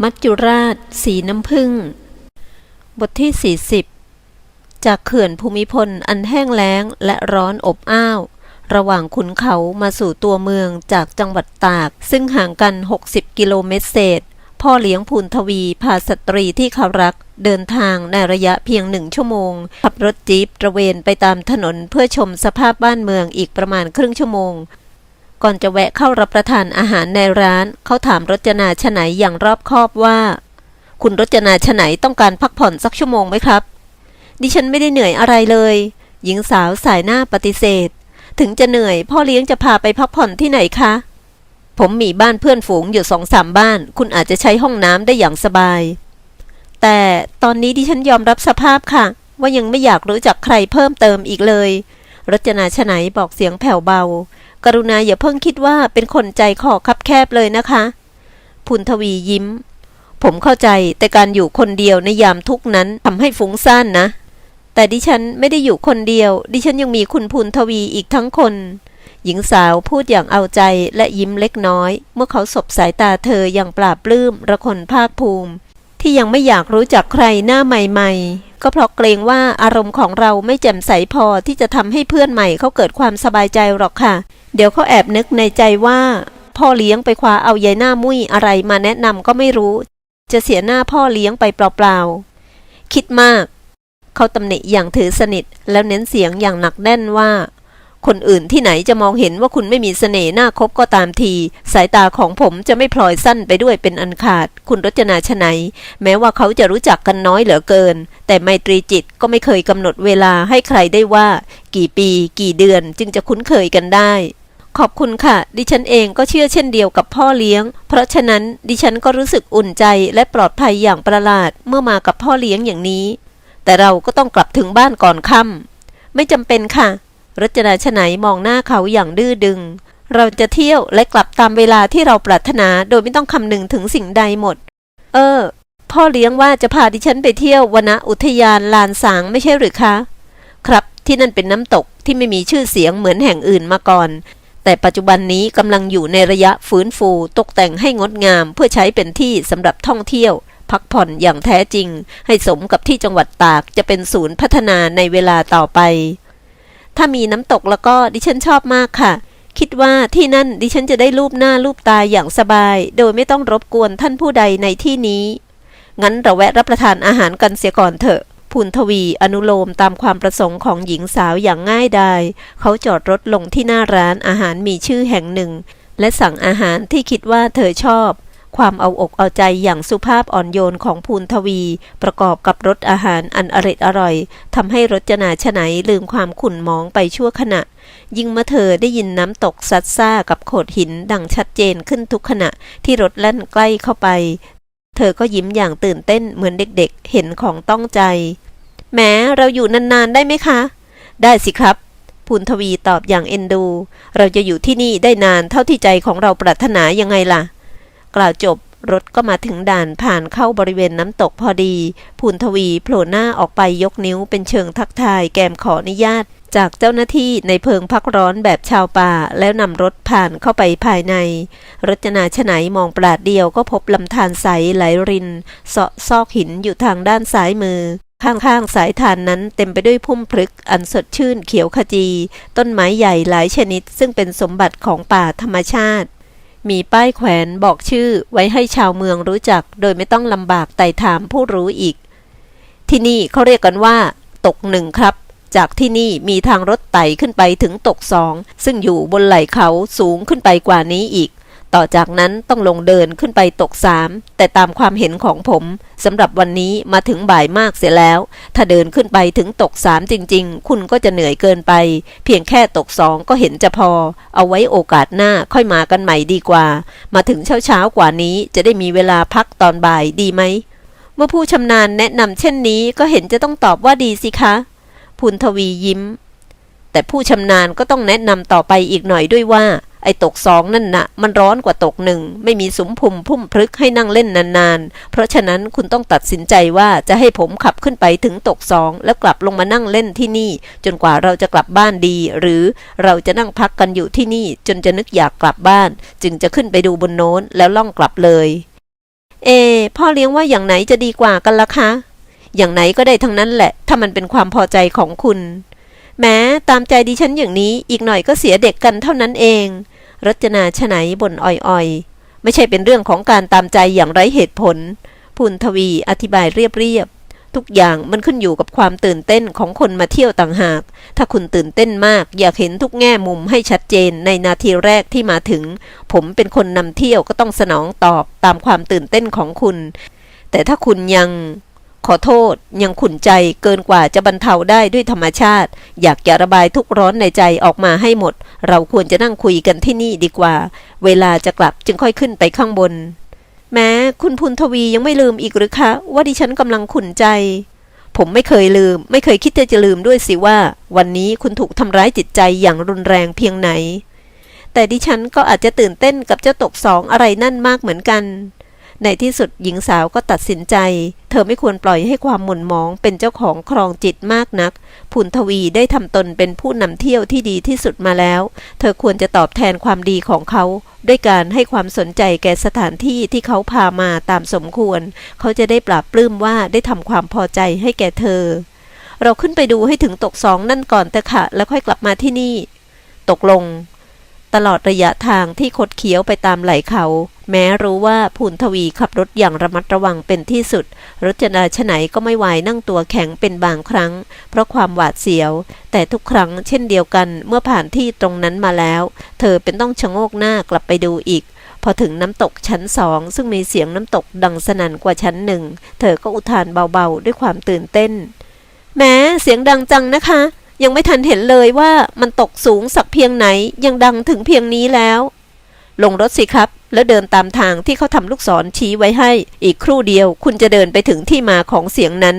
มัจจุราช สีน้ำผึ้งบทที่ 40 จากเขื่อนภูมิพลอันแห้งแล้งและร้อนอบอ้าว ระหว่างขุนเขามาสู่ตัวเมืองจากจังหวัดตาก ซึ่งห่างกัน 60 กิโลเมตรเศษ พ่อเลี้ยงพูนทวีพาสตรีที่เขารักเดินทางในระยะเพียงหนึ่งชั่วโมง ขับรถจี๊ปตระเวนไปตามถนนเพื่อชมสภาพบ้านเมืองอีกประมาณครึ่งชั่วโมง ก่อนจะแวะเข้ารับประทานอาหารในร้าน เขาถามรจนาชไหนอย่างรอบคอบว่า คุณรจนาชไหนต้องการพักผ่อนสักชั่วโมงไหมครับ ดิฉันไม่ได้เหนื่อยอะไรเลย หญิงสาวสายหน้าปฏิเสธ ถึงจะเหนื่อย พ่อเลี้ยงจะพาไปพักผ่อนที่ไหนคะ ผมมีบ้านเพื่อนฝูงอยู่สองสามบ้าน คุณอาจจะใช้ห้องน้ำได้อย่างสบาย แต่ตอนนี้ดิฉันยอมรับสภาพค่ะ ว่ายังไม่อยากรู้จักใครเพิ่มเติมอีกเลยรจนาชไหนบอกเสียงแผ่วเบา กรุณาอย่าเพิ่งคิดว่าเป็นคนใจคอคับแคบเลยนะคะ พุนทวียิ้ม ผมเข้าใจแต่การอยู่คนเดียวในยามทุกนั้นทำให้ฟุ้งซ่านนะ แต่ดิฉันไม่ได้อยู่คนเดียว ดิฉันยังมีคุณพุนทวีอีกทั้งคน หญิงสาวพูดอย่างเอาใจและยิ้มเล็กน้อย เมื่อเขาสบสายตาเธออย่างปราบปลื้มระคนภาคภูมิ ที่ยังไม่อยากรู้จักใครหน้าใหม่ ๆ ก็เพราะเกรงว่าอารมณ์ของเราไม่แจ่มใสพอที่จะทำให้เพื่อนใหม่เขาเกิดความสบายใจหรอกค่ะ เดี๋ยวเขาแอบนึกในใจว่า พ่อเลี้ยงไปคว้าเอายายหน้ามุ้ยอะไรมาแนะนำก็ไม่รู้ จะเสียหน้าพ่อเลี้ยงไปเปล่าๆคิดมาก เขาตำหนิอย่างถือสนิทแล้วเน้นเสียงอย่างหนักแน่นว่า คนอื่นที่ไหนจะมองเห็นว่าคุณไม่มีเสน่ห์หน้าคบก็ตามที สายตาของผมจะไม่พลอยสั้นไปด้วยเป็นอันขาด คุณรจนาชไหนแม้ว่าเขาจะรู้จักกันน้อยเหลือเกิน แต่ไมตรีจิตก็ไม่เคยกำหนดเวลาให้ใครได้ว่า กี่ปี กี่เดือนจึงจะคุ้นเคยกันได้ขอบคุณค่ะ ดิฉันเองก็เชื่อเช่นเดียวกับพ่อเลี้ยง เพราะฉะนั้นดิฉันก็รู้สึกอุ่นใจและปลอดภัยอย่างประหลาดเมื่อมากับพ่อเลี้ยงอย่างนี้ แต่เราก็ต้องกลับถึงบ้านก่อนค่ำไม่จำเป็นค่ะ รจนาชไหนมองหน้าเขาอย่างดื้อดึง เราจะเที่ยวและกลับตามเวลาที่เราปรารถนาโดยไม่ต้องคำนึงถึงสิ่งใดหมด เออ พ่อเลี้ยงว่าจะพาดิฉันไปเที่ยววนอุทยานลานสางไม่ใช่หรือคะ ครับที่นั่นเป็นน้ำตกที่ไม่มีชื่อเสียงเหมือนแห่งอื่นมาก่อน แต่ปัจจุบันนี้กำลังอยู่ในระยะฟื้นฟูตกแต่งให้งดงามเพื่อใช้เป็นที่สำหรับท่องเที่ยวพักผ่อนอย่างแท้จริง ให้สมกับที่จังหวัดตากจะเป็นศูนย์พัฒนาในเวลาต่อไป ถ้ามีน้ำตกแล้วก็ดิฉันชอบมากค่ะ คิดว่าที่นั่นดิฉันจะได้รูปหน้ารูปตาอย่างสบาย โดยไม่ต้องรบกวนท่านผู้ใดในที่นี้ งั้นเราแวะรับประทานอาหารกันเสียก่อนเถอะพูนทวีอนุโลมตามความประสงค์ของหญิงสาวอย่างง่ายดาย เขาจอดรถลงที่หน้าร้านอาหารมีชื่อแห่งหนึ่ง และสั่งอาหารที่คิดว่าเธอชอบ ความเอาอกเอาใจอย่างสุภาพอ่อนโยนของพูนทวี ประกอบกับรสอาหารอันอร็ดอร่อยทำให้รจนาชไหนลืมความขุ่นมองไปชั่วขณะ ยิ่งเมื่อเธอได้ยินน้ำตกซัดซ่ากับโขดหินดังชัดเจนขึ้นทุกขณะที่รถแล่นใกล้เข้าไป เธอก็ยิ้มอย่างตื่นเต้นเหมือนเด็กๆ เห็นของต้องใจ แม้เราอยู่นานๆได้ไหมคะ ได้สิครับพูนทวีตอบอย่างเอ็นดู เราจะอยู่ที่นี่ได้นานเท่าที่ใจของเราปรารถนายังไงล่ะ กล่าวจบรถก็มาถึงด่านผ่านเข้าบริเวณน้ำตกพอดีพูนทวีโผล่หน้าออกไปยกนิ้วเป็นเชิงทักทายแกมขออนุญาต จากเจ้าหน้าที่ในเพิงพักร้อนแบบชาวป่า แล้วนำรถผ่านเข้าไปภายใน รจนาชไหนมองปราดเดียวก็พบลำธารใสไหลรินเสาะซอกหินอยู่ทางด้านซ้ายมือข้างๆ สายทานนั้นเต็มไปด้วยพุ่มพลึกอันสดชื่นเขียวขจี ต้นไม้ใหญ่หลายชนิด ซึ่งเป็นสมบัติของป่าธรรมชาติ มีป้ายแขวนบอกชื่อไว้ให้ชาวเมืองรู้จัก โดยไม่ต้องลำบากไต่ถามผู้รู้อีก ที่นี่เขาเรียกกันว่า ตกหนึ่งครับ จากที่นี่มีทางรถไต่ขึ้นไปถึงตกสองซึ่งอยู่บนไหล่เขาสูงขึ้นไปกว่านี้อีก ต่อจากนั้นต้องลงเดินขึ้นไปตกสามแต่ตามความเห็นของผมสำหรับวันนี้มาถึงบ่ายมากเสียแล้ว ถ้าเดินขึ้นไปถึงตกสามจริง ๆ คุณก็จะเหนื่อยเกินไป เพียงแค่ตกสองก็เห็นจะพอ เอาไว้โอกาสหน้าค่อยมากันใหม่ดีกว่า มาถึงเช้าๆกว่านี้จะได้มีเวลาพักตอนบ่ายดีไหมเมื่อผู้ชำนาญแนะนำเช่นนี้ก็เห็นจะต้องตอบว่าดีสิคะพูนทวียิ้ม แต่ผู้ชำนาญก็ต้องแนะนำต่อไปอีกหน่อยด้วยว่า ไอ้ตกสองนั่นนะมันร้อนกว่าตกหนึ่ง ไม่มีสมพุมพุ่มพลึกให้นั่งเล่นนานๆ เพราะฉะนั้นคุณต้องตัดสินใจว่าจะให้ผมขับขึ้นไปถึงตกสองแล้วกลับลงมานั่งเล่นที่นี่ จนกว่าเราจะกลับบ้านดี หรือเราจะนั่งพักกันอยู่ที่นี่ จนจะนึกอยากกลับบ้าน จึงจะขึ้นไปดูบนโน้นแล้วล่องกลับเลย เอ พ่อเลี้ยงว่าอย่างไหนจะดีกว่ากันล่ะคะ อย่างไหนก็ได้ทั้งนั้นแหละ ถ้ามันเป็นความพอใจของคุณแม้ตามใจดิฉันอย่างนี้อีกหน่อยก็เสียเด็กกันเท่านั้นเอง รจนาฉไหนบ่นอ่อยๆ ไม่ใช่เป็นเรื่องของการตามใจอย่างไร้เหตุผลพุนทวีอธิบายเรียบๆทุกอย่างมันขึ้นอยู่กับความตื่นเต้นของคนมาเที่ยวต่างหาก ถ้าคุณตื่นเต้นมาก อยากเห็นทุกแง่มุมให้ชัดเจนในนาทีแรกที่มาถึง ผมเป็นคนนำเที่ยวก็ต้องสนองตอบตามความตื่นเต้นของคุณ แต่ถ้าคุณยัง ขอโทษยังขุนใจเกินกว่าจะบรรเทาได้ด้วยธรรมชาติ อยากจะระบายทุกร้อนในใจออกมาให้หมด เราควรจะนั่งคุยกันที่นี่ดีกว่า เวลาจะกลับจึงค่อยขึ้นไปข้างบน แม้คุณพุนทวียังไม่ลืมอีกหรือคะ ว่าดิฉันกำลังขุนใจ ผมไม่เคยลืม ไม่เคยคิดจะลืมด้วยสิว่า วันนี้คุณถูกทำร้ายจิตใจอย่างรุนแรงเพียงไหน แต่ดิฉันก็อาจจะตื่นเต้นกับเจ้าตกสองอะไรนั่นมากเหมือนกัน ในที่สุดหญิงสาวก็ตัดสินใจ เธอไม่ควรปล่อยให้ความหม่นหมองเป็นเจ้าของครองจิตมากนักพุนทวีได้ทำตนเป็นผู้นำเที่ยวที่ดีที่สุดมาแล้ว เธอควรจะตอบแทนความดีของเขา ด้วยการให้ความสนใจแก่สถานที่ที่เขาพามาตามสมควร เขาจะได้ปราบปลื้มว่าได้ทำความพอใจให้แก่เธอ เราขึ้นไปดูให้ถึงตกสองนั่นก่อนแต่ค่ะแล้วค่อยกลับมาที่นี่ ตกลงตลอดระยะทางที่คดเคี้ยวไปตามไหลเขาแม้รู้ว่าภูนทวีขับรถอย่างระมัดระวังเป็นที่สุด รจนาชไหนก็ไม่ไหวนั่งตัวแข็งเป็นบางครั้ง เพราะความหวาดเสียว แต่ทุกครั้งเช่นเดียวกันเมื่อผ่านที่ตรงนั้นมาแล้ว เธอเป็นต้องชะโงกหน้ากลับไปดูอีก พอถึงน้ำตกชั้นสองซึ่งมีเสียงน้ำตกดังสนั่นกว่าชั้นหนึ่ง เธอก็อุทานเบาๆ ด้วยความตื่นเต้น แม้เสียงดังจังนะคะ ยังไม่ทันเห็นเลยว่ามันตกสูงสักเพียงไหนยังดังถึงเพียงนี้แล้ว ลงรถสิครับ แล้วเดินตามทางที่เขาทำลูกศรชี้ไว้ให้ อีกครู่เดียวคุณจะเดินไปถึงที่มาของเสียงนั้น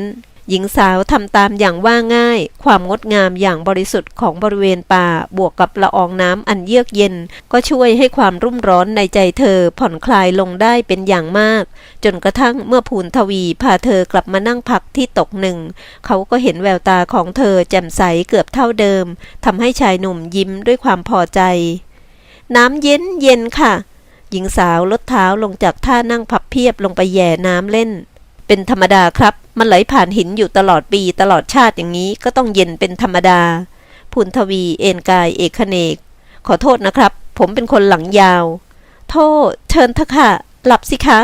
หญิงสาวทำตามอย่างว่าง่าย ความงดงามอย่างบริสุทธิ์ของบริเวณป่า บวกกับละอองน้ำอันเยือกเย็น ก็ช่วยให้ความรุ่มร้อนในใจเธอผ่อนคลายลงได้เป็นอย่างมาก จนกระทั่งเมื่อภูนทวีพาเธอกลับมานั่งพักที่ตกหนึ่ง เขาก็เห็นแววตาของเธอแจ่มใสเกือบเท่าเดิมทำให้ชายหนุ่มยิ้มด้วยความพอใจ น้ำเย็นเย็นค่ะ หญิงสาวลดเท้าลงจากท่านั่งพับเพียบลงไปแย่น้ำเล่น เป็นธรรมดาครับ มันไหลผ่านหินอยู่ตลอดปีตลอดชาติอย่างนี้ก็ต้องเย็นเป็นธรรมดาพุนทวีเอ็นกายเอกเนก ขอโทษนะครับ ผมเป็นคนหลังยาว โทษ เชิญเถอะค่ะ หลับสิคะ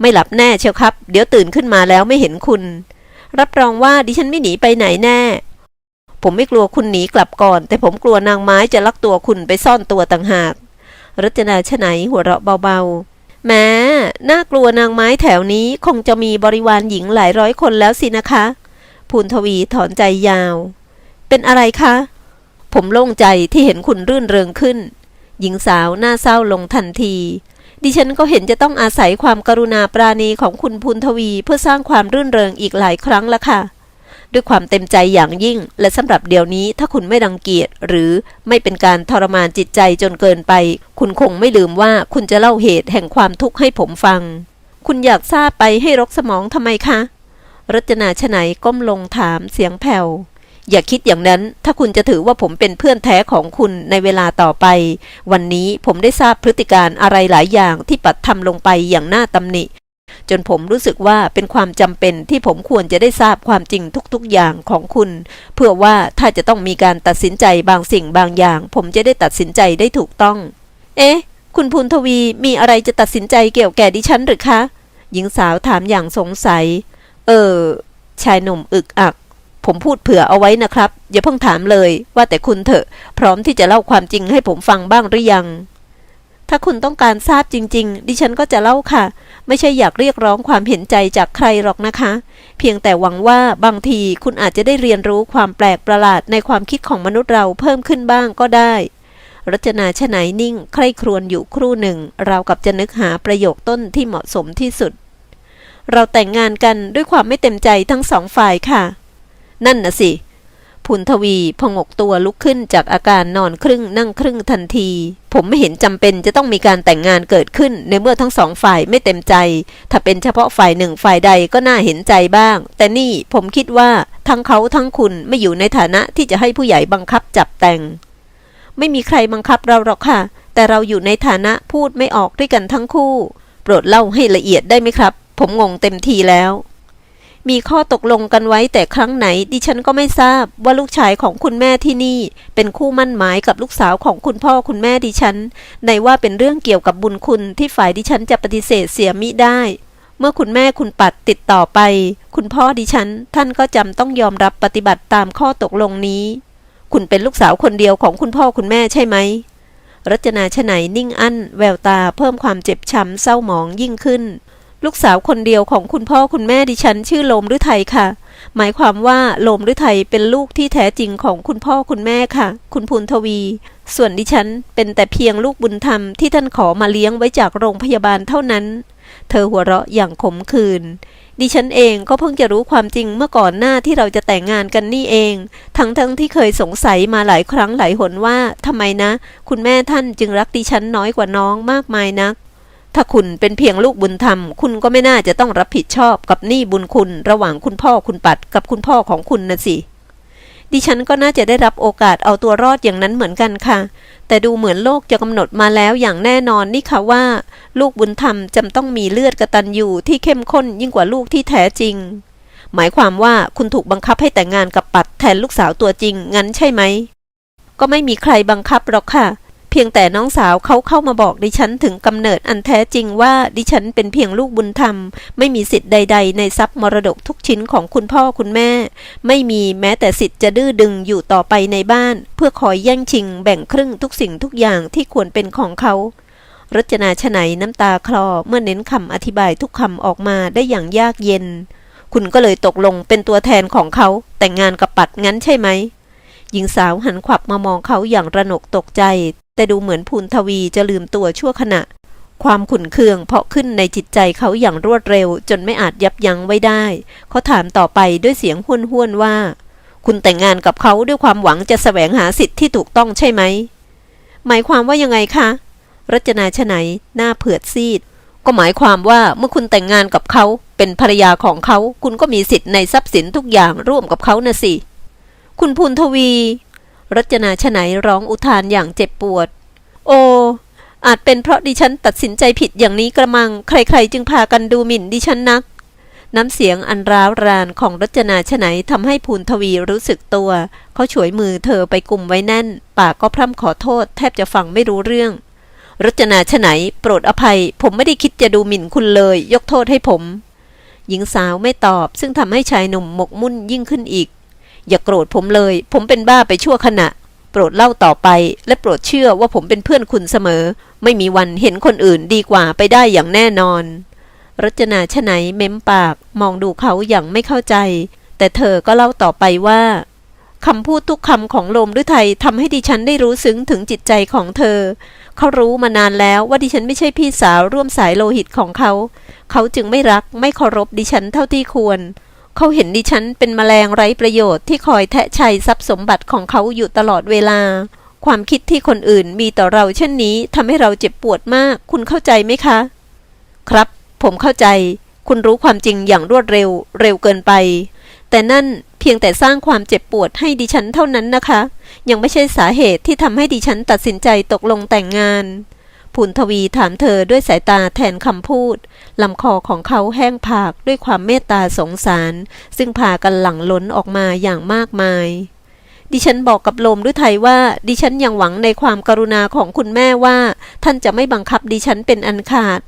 ไม่หลับแน่เชียวครับ เดี๋ยวตื่นขึ้นมาแล้วไม่เห็นคุณ รับรองว่าดิฉันไม่หนีไปไหนแน่ ผมไม่กลัวคุณหนีกลับก่อน แต่ผมกลัวนางไม้จะลักตัวคุณไปซ่อนตัวต่างหาก รัจนาชไหนหัวเราะเบาๆ แม้น่ากลัวนางไม้แถวนี้คงจะมีบริวารหญิงหลายร้อยคนแล้วสินะคะ ภูนทวีถอนใจยาว เป็นอะไรคะ ผมโล่งใจที่เห็นคุณรื่นเริงขึ้น หญิงสาวหน้าเศร้าลงทันที ดิฉันก็เห็นจะต้องอาศัยความกรุณาปราณีของคุณภูนทวีเพื่อสร้างความรื่นเริงอีกหลายครั้งละค่ะ ด้วยความเต็มใจอย่างยิ่ง และสำหรับเดี๋ยวนี้ถ้าคุณไม่รังเกียจหรือไม่เป็นการทรมานจิตใจจนเกินไป คุณคงไม่ลืมว่าคุณจะเล่าเหตุแห่งความทุกข์ให้ผมฟัง คุณอยากทราบไปให้รกสมองทำไมคะรจนาชไหนก้มลงถามเสียงแผ่วอย่าคิดอย่างนั้น ถ้าคุณจะถือว่าผมเป็นเพื่อนแท้ของคุณในเวลาต่อไป วันนี้ผมได้ทราบพฤติการอะไรหลายอย่างที่ปัดทำลงไปอย่างน่าตำหนิ จนผมรู้สึกว่าเป็นความจำเป็นที่ผมควรจะได้ทราบความจริงทุกๆอย่างของคุณ เพื่อว่าถ้าจะต้องมีการตัดสินใจบางสิ่งบางอย่าง ผมจะได้ตัดสินใจได้ถูกต้อง เอ๊ะ คุณพูนทวีมีอะไรจะตัดสินใจเกี่ยวแก่ดิฉันหรือคะ หญิงสาวถามอย่างสงสัย เออ ชายหนุ่มอึกอัก ผมพูดเผื่อเอาไว้นะครับ อย่าเพิ่งถามเลย ว่าแต่คุณเถอะ พร้อมที่จะเล่าความจริงให้ผมฟังบ้างหรือยัง ถ้าคุณต้องการทราบจริง ๆ ดิฉันก็จะเล่าค่ะ ไม่ใช่อยากเรียกร้องความเห็นใจจากใครหรอกนะคะ เพียงแต่หวังว่าบางทีคุณอาจจะได้เรียนรู้ความแปลกประหลาดในความคิดของมนุษย์เราเพิ่มขึ้นบ้างก็ได้รจนาชนายนิ่ง ใคร่ครวญอยู่ครู่หนึ่ง เรากับจะนึกหาประโยคต้นที่เหมาะสมที่สุด เราแต่งงานกันด้วยความไม่เต็มใจทั้งสองฝ่ายค่ะ นั่นน่ะสิ พุนทวีพงกตัวลุกขึ้นจากอาการนอนครึ่งนั่งครึ่งทันที ผมไม่เห็นจำเป็นจะต้องมีการแต่งงานเกิดขึ้นในเมื่อทั้งสองฝ่ายไม่เต็มใจ ถ้าเป็นเฉพาะฝ่ายหนึ่งฝ่ายใดก็น่าเห็นใจบ้าง แต่นี่ผมคิดว่าทั้งเขาทั้งคุณไม่อยู่ในฐานะที่จะให้ผู้ใหญ่บังคับจับแต่ง ไม่มีใครบังคับเราหรอกค่ะ แต่เราอยู่ในฐานะพูดไม่ออกด้วยกันทั้งคู่ โปรดเล่าให้ละเอียดได้ไหมครับ ผมงงเต็มทีแล้ว มีข้อตกลงกันไว้แต่ครั้งไหน ดิฉันก็ไม่ทราบว่าลูกชายของคุณแม่ที่นี่ เป็นคู่มั่นหมายกับลูกสาวของคุณพ่อคุณแม่ดิฉัน ในว่าเป็นเรื่องเกี่ยวกับบุญคุณที่ฝ่ายดิฉันจะปฏิเสธเสียมิได้ เมื่อคุณแม่คุณปัดติดต่อไป คุณพ่อดิฉัน ท่านก็จำต้องยอมรับปฏิบัติตามข้อตกลงนี้ คุณเป็นลูกสาวคนเดียวของคุณพ่อคุณแม่ใช่ไหมรัชนาชไหนนิ่งอั้น แววตาเพิ่มความเจ็บช้ำเศร้าหมองยิ่งขึ้น ลูกสาวคนเดียวของคุณพ่อคุณแม่ดิฉันชื่อโลมฤทัยค่ะ หมายความว่าโลมฤทัยเป็นลูกที่แท้จริงของคุณพ่อคุณแม่ค่ะ คุณภูนทวี ส่วนดิฉันเป็นแต่เพียงลูกบุญธรรมที่ท่านขอมาเลี้ยงไว้จากโรงพยาบาลเท่านั้น เธอหัวเราะอย่างขมขื่นดิฉันเองก็เพิ่งจะรู้ความจริงเมื่อก่อนหน้าที่เราจะแต่งงานกันนี่เอง ทั้งทั้งที่เคยสงสัยมาหลายครั้งหลายหนว่าทำไมนะ คุณแม่ท่านจึงรักดิฉันน้อยกว่าน้องมากมายนัก ถ้าคุณเป็นเพียงลูกบุญธรรม คุณก็ไม่น่าจะต้องรับผิดชอบกับหนี้บุญคุณ ระหว่างคุณพ่อคุณปัดกับคุณพ่อของคุณนะสิ ดิฉันก็น่าจะได้รับโอกาสเอาตัวรอดอย่างนั้นเหมือนกันค่ะ แต่ดูเหมือนโลกจะกำหนดมาแล้วอย่างแน่นอนนี่ค่ะว่า ลูกบุญธรรมจำต้องมีเลือดกระตันอยู่ที่เข้มข้นยิ่งกว่าลูกที่แท้จริง หมายความว่าคุณถูกบังคับให้แต่งงานกับปัดแทนลูกสาวตัวจริงงั้นใช่ไหมก็ไม่มีใครบังคับหรอกค่ะ พียงแต่น้องสาวเขาเข้ามาบอกดิฉันถึงกำเนิดอันแท้จริงว่าดิฉันเป็นเพียงลูกบุญธรรม ไม่มีสิทธิ์ใด ๆ ในทรัพย์มรดกทุกชิ้นของคุณพ่อคุณแม่ ไม่มีแม้แต่สิทธิ์จะดื้อดึงอยู่ต่อไปในบ้าน เพื่อคอยแย่งชิง แบ่งครึ่งทุกสิ่งทุกอย่างที่ควรเป็นของเขารจนาชไหนน้ำตาคลอเมื่อเน้นคำอธิบายทุกคำออกมาได้อย่างยากเย็น คุณก็เลยตกลงเป็นตัวแทนของเขา แต่งงานกับปัดงั้นใช่ไหมหญิงสาวหันขวับมามองเขาอย่างระหนกตกใจ แต่ดูเหมือนพูนทวีจะลืมตัวชั่วขณะ ความขุ่นเคืองเพาะขึ้นในจิตใจเขาอย่างรวดเร็ว จนไม่อาจยับยั้งไว้ได้ เขาถามต่อไปด้วยเสียงห้วนห้วนๆว่า คุณแต่งงานกับเขาด้วยความหวังจะแสวงหาสิทธิ์ที่ถูกต้องใช่ไหม หมายความว่ายังไงคะ รัชนาชไนหน้าเผือดซีด ก็หมายความว่าเมื่อคุณแต่งงานกับเขา เป็นภรรยาของเขา คุณก็มีสิทธิ์ในทรัพย์สินทุกอย่างร่วมกับเขาน่ะสิ คุณพูนทวี รัชนาชไหนร้องอุทานอย่างเจ็บปวด โอ อาจเป็นเพราะดิฉันตัดสินใจผิดอย่างนี้กระมัง ใครๆ จึงพากันดูหมิ่นดิฉันนัก น้ำเสียงอันร้าวรานของรัชนาชไหนทำให้พูนทวีรู้สึกตัว เขาฉวยมือเธอไปกลุ่มไว้แน่น ปากก็พร่ำขอโทษ แทบจะฟังไม่รู้เรื่อง รจนาชไหน โปรดอภัย ผมไม่ได้คิดจะดูหมิ่นคุณเลย ยกโทษให้ผมหญิงสาวไม่ตอบซึ่งทำให้ชายหนุ่มหมกมุ่นยิ่งขึ้นอีก อย่าโกรธผมเลย ผมเป็นบ้าไปชั่วขณะ โปรดเล่าต่อไป และโปรดเชื่อว่าผมเป็นเพื่อนคุณเสมอ ไม่มีวันเห็นคนอื่นดีกว่าไปได้อย่างแน่นอน รจนาชไหนเม้มปาก มองดูเขาอย่างไม่เข้าใจ แต่เธอก็เล่าต่อไปว่าคำพูดทุกคำของลมฤทัยทำให้ดิฉันได้รู้ซึ้งถึงจิตใจของเธอ เขารู้มานานแล้วว่าดิฉันไม่ใช่พี่สาวร่วมสายโลหิตของเขา เขาจึงไม่รักไม่เคารพดิฉันเท่าที่ควร เขาเห็นดิฉันเป็นแมลงไร้ประโยชน์ที่คอยแทะชัยทรัพย์สมบัติของเขาอยู่ตลอดเวลา ความคิดที่คนอื่นมีต่อเราเช่นนี้ทำให้เราเจ็บปวดมาก คุณเข้าใจไหมคะ ครับ ผมเข้าใจ คุณรู้ความจริงอย่างรวดเร็ว เร็วเกินไป แต่นั่นเพียงแต่สร้างความเจ็บปวดให้ดิฉันเท่านั้นนะคะ ยังไม่ใช่สาเหตุที่ทำให้ดิฉันตัดสินใจตกลงแต่งงาน พูนทวีถามเธอด้วยสายตาแทนคำพูดลำคอของเขาแห้งผากด้วยความเมตตาสงสาร ซึ่งพากันหลั่งล้นออกมาอย่างมากมาย ดิฉันบอกกับลมฤทัยว่า ดิฉันยังหวังในความกรุณาของคุณแม่ว่า ท่านจะไม่บังคับดิฉันเป็นอันขาด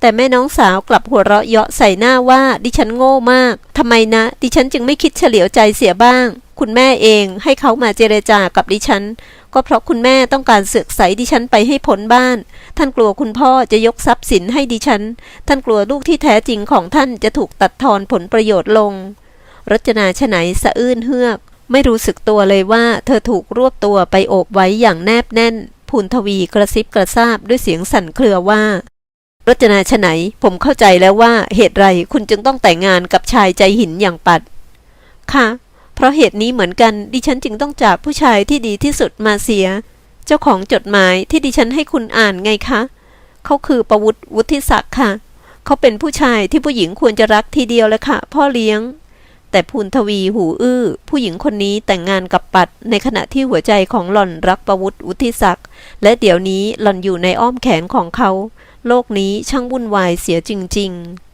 แต่แม่น้องสาวกลับหัวเราะเยาะใส่หน้าว่า ดิฉันโง่มากทำไมนะ ดิฉันจึงไม่คิดเฉลียวใจเสียบ้าง คุณแม่เองให้เขามาเจรจากับดิฉัน ก็เพราะคุณแม่ต้องการเสือกใสดิฉันไปให้พ้นบ้าน ท่านกลัวคุณพ่อจะยกทรัพย์สินให้ดิฉัน ท่านกลัวลูกที่แท้จริงของท่านจะถูกตัดทอนผลประโยชน์ลง รจนาชไหนสะอื้นเฮือก ไม่รู้สึกตัวเลยว่า เธอถูกรวบตัวไปโอบไว้อย่างแนบแน่น พูนทวีกระซิบกระซาบด้วยเสียงสั่นเครือว่ารจนาชไหนผมเข้าใจแล้วว่าเหตุไรคุณจึงต้องแต่งงานกับชายใจหินอย่างปัด ค่ะ เพราะเหตุนี้เหมือนกันดิฉันจึงต้องจากผู้ชายที่ดีที่สุดมาเสีย เจ้าของจดหมายที่ดิฉันให้คุณอ่านไงคะ เขาคือประวุฒิวุฒิศักดิ์ค่ะ เขาเป็นผู้ชายที่ผู้หญิงควรจะรักทีเดียวเลยค่ะ พ่อเลี้ยง แต่พูนทวีหูอื้อ ผู้หญิงคนนี้แต่งงานกับปัด ในขณะที่หัวใจของหล่อนรักประวุฒิวุฒิศักดิ์และเดี๋ยวนี้หล่อนอยู่ในอ้อมแขนของเขา โลกนี้ช่างวุ่นวายเสียจริง ๆ